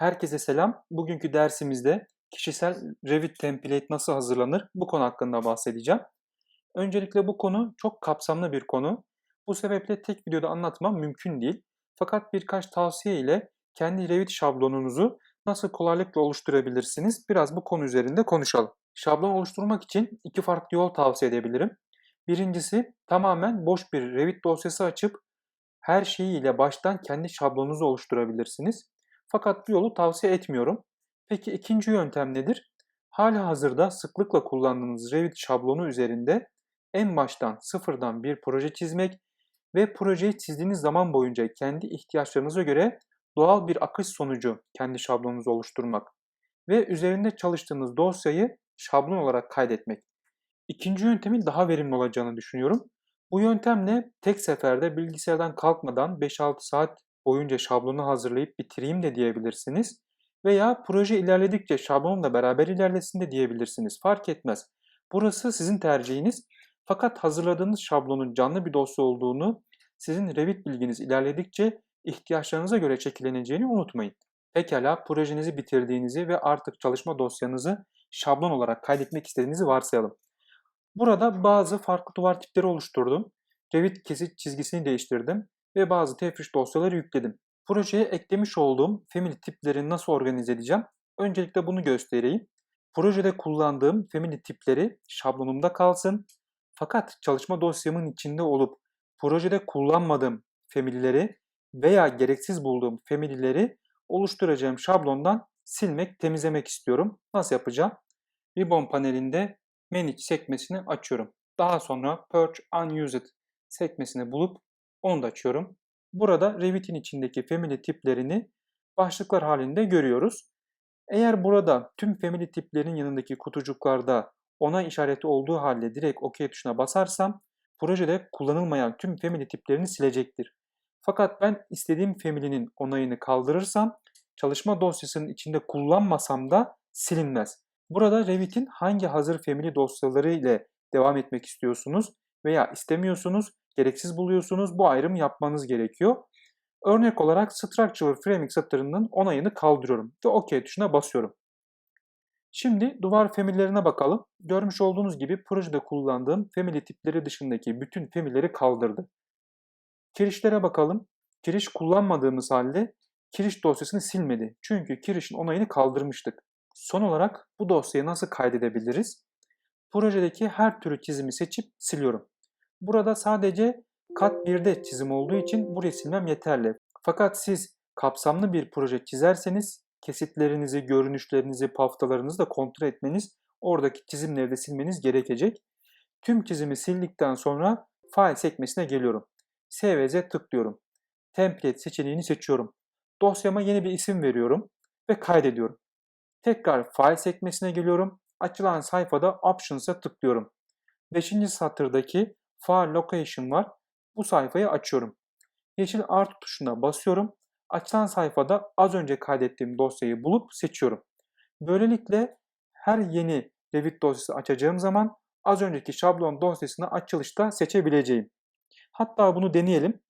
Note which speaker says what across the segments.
Speaker 1: Herkese selam. Bugünkü dersimizde kişisel Revit template nasıl hazırlanır bu konu hakkında bahsedeceğim. Öncelikle bu konu çok kapsamlı bir konu. Bu sebeple tek videoda anlatmam mümkün değil. Fakat birkaç tavsiye ile kendi Revit şablonunuzu nasıl kolaylıkla oluşturabilirsiniz biraz bu konu üzerinde konuşalım. Şablon oluşturmak için iki farklı yol tavsiye edebilirim. Birincisi tamamen boş bir Revit dosyası açıp her şeyiyle baştan kendi şablonunuzu oluşturabilirsiniz. Fakat bu yolu tavsiye etmiyorum. Peki ikinci yöntem nedir? Hala hazırda sıklıkla kullandığınız Revit şablonu üzerinde en baştan sıfırdan bir proje çizmek ve projeyi çizdiğiniz zaman boyunca kendi ihtiyaçlarınıza göre doğal bir akış sonucu kendi şablonunuzu oluşturmak ve üzerinde çalıştığınız dosyayı şablon olarak kaydetmek. İkinci yöntemin daha verimli olacağını düşünüyorum. Bu yöntemle tek seferde bilgisayardan kalkmadan 5-6 saat boyunca şablonu hazırlayıp bitireyim de diyebilirsiniz. Veya proje ilerledikçe şablonla beraber ilerlesin de diyebilirsiniz. Fark etmez. Burası sizin tercihiniz. Fakat hazırladığınız şablonun canlı bir dosya olduğunu, sizin Revit bilginiz ilerledikçe ihtiyaçlarınıza göre şekilleneceğini unutmayın. Pekala projenizi bitirdiğinizi ve artık çalışma dosyanızı şablon olarak kaydetmek istediğinizi varsayalım. Burada bazı farklı duvar tipleri oluşturdum. Revit kesit çizgisini değiştirdim ve bazı tefriş dosyaları yükledim. Projeye eklemiş olduğum family tipleri nasıl organize edeceğim? Öncelikle bunu göstereyim. Projede kullandığım family tipleri şablonumda kalsın. Fakat çalışma dosyamın içinde olup projede kullanmadığım family'leri veya gereksiz bulduğum family'leri oluşturacağım şablondan silmek, temizlemek istiyorum. Nasıl yapacağım? Ribbon panelinde Manage sekmesini açıyorum. Daha sonra Purge Unused sekmesini bulup onu da açıyorum. Burada Revit'in içindeki family tiplerini başlıklar halinde görüyoruz. Eğer burada tüm family tiplerin yanındaki kutucuklarda ona işareti olduğu halde direkt OK tuşuna basarsam projede kullanılmayan tüm family tiplerini silecektir. Fakat ben istediğim family'nin onayını kaldırırsam çalışma dosyasının içinde kullanmasam da silinmez. Burada Revit'in hangi hazır family dosyaları ile devam etmek istiyorsunuz veya istemiyorsunuz, gereksiz buluyorsunuz bu ayrımı yapmanız gerekiyor. Örnek olarak Structural Framing satırının onayını kaldırıyorum ve OK tuşuna basıyorum. Şimdi duvar family'lerine bakalım. Görmüş olduğunuz gibi projede kullandığım family tipleri dışındaki bütün family'leri kaldırdı. Kirişlere bakalım. Kiriş kullanmadığımız halde kiriş dosyasını silmedi. Çünkü kirişin onayını kaldırmıştık. Son olarak bu dosyayı nasıl kaydedebiliriz? Projedeki her türü çizimi seçip siliyorum. Burada sadece kat 1'de çizim olduğu için burayı silmem yeterli. Fakat siz kapsamlı bir proje çizerseniz kesitlerinizi, görünüşlerinizi, paftalarınızı da kontrol etmeniz, oradaki çizimleri de silmeniz gerekecek. Tüm çizimi sildikten sonra File sekmesine geliyorum. SVZ tıklıyorum. Template seçeneğini seçiyorum. Dosyama yeni bir isim veriyorum ve kaydediyorum. Tekrar File sekmesine geliyorum. Açılan sayfada Options'a tıklıyorum. 5. satırdaki File Location var. Bu sayfayı açıyorum. Yeşil artı tuşuna basıyorum. Açılan sayfada az önce kaydettiğim dosyayı bulup seçiyorum. Böylelikle her yeni Revit dosyası açacağım zaman az önceki şablon dosyasını açılışta seçebileceğim. Hatta bunu deneyelim.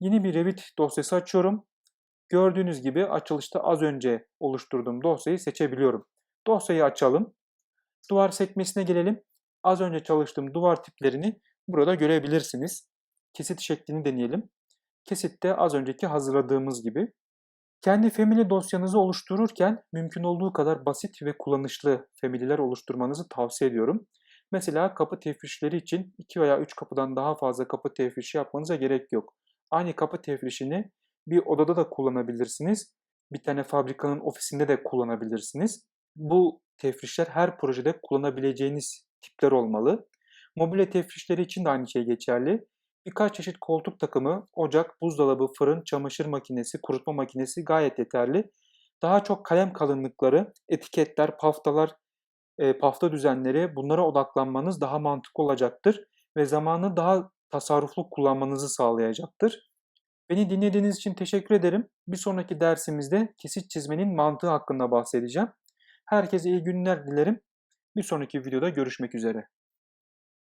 Speaker 1: Yeni bir Revit dosyası açıyorum. Gördüğünüz gibi açılışta az önce oluşturduğum dosyayı seçebiliyorum. Dosyayı açalım. Duvar sekmesine gelelim. Az önce çalıştığım duvar tiplerini burada görebilirsiniz. Kesit şeklini deneyelim. Kesitte az önceki hazırladığımız gibi. Kendi family dosyanızı oluştururken mümkün olduğu kadar basit ve kullanışlı family'ler oluşturmanızı tavsiye ediyorum. Mesela kapı tefrişleri için 2 veya 3 kapıdan daha fazla kapı tefrişi yapmanıza gerek yok. Aynı kapı tefrişini bir odada da kullanabilirsiniz. Bir tane fabrikanın ofisinde de kullanabilirsiniz. Bu tefrişler her projede kullanabileceğiniz tipler olmalı. Mobilya tefrişleri için de aynı şey geçerli. Birkaç çeşit koltuk takımı, ocak, buzdolabı, fırın, çamaşır makinesi, kurutma makinesi gayet yeterli. Daha çok kalem kalınlıkları, etiketler, paftalar, e, pafta düzenleri bunlara odaklanmanız daha mantıklı olacaktır ve zamanı daha tasarruflu kullanmanızı sağlayacaktır. Beni dinlediğiniz için teşekkür ederim. Bir sonraki dersimizde kesit çizmenin mantığı hakkında bahsedeceğim. Herkese iyi günler dilerim. Bir sonraki videoda görüşmek üzere.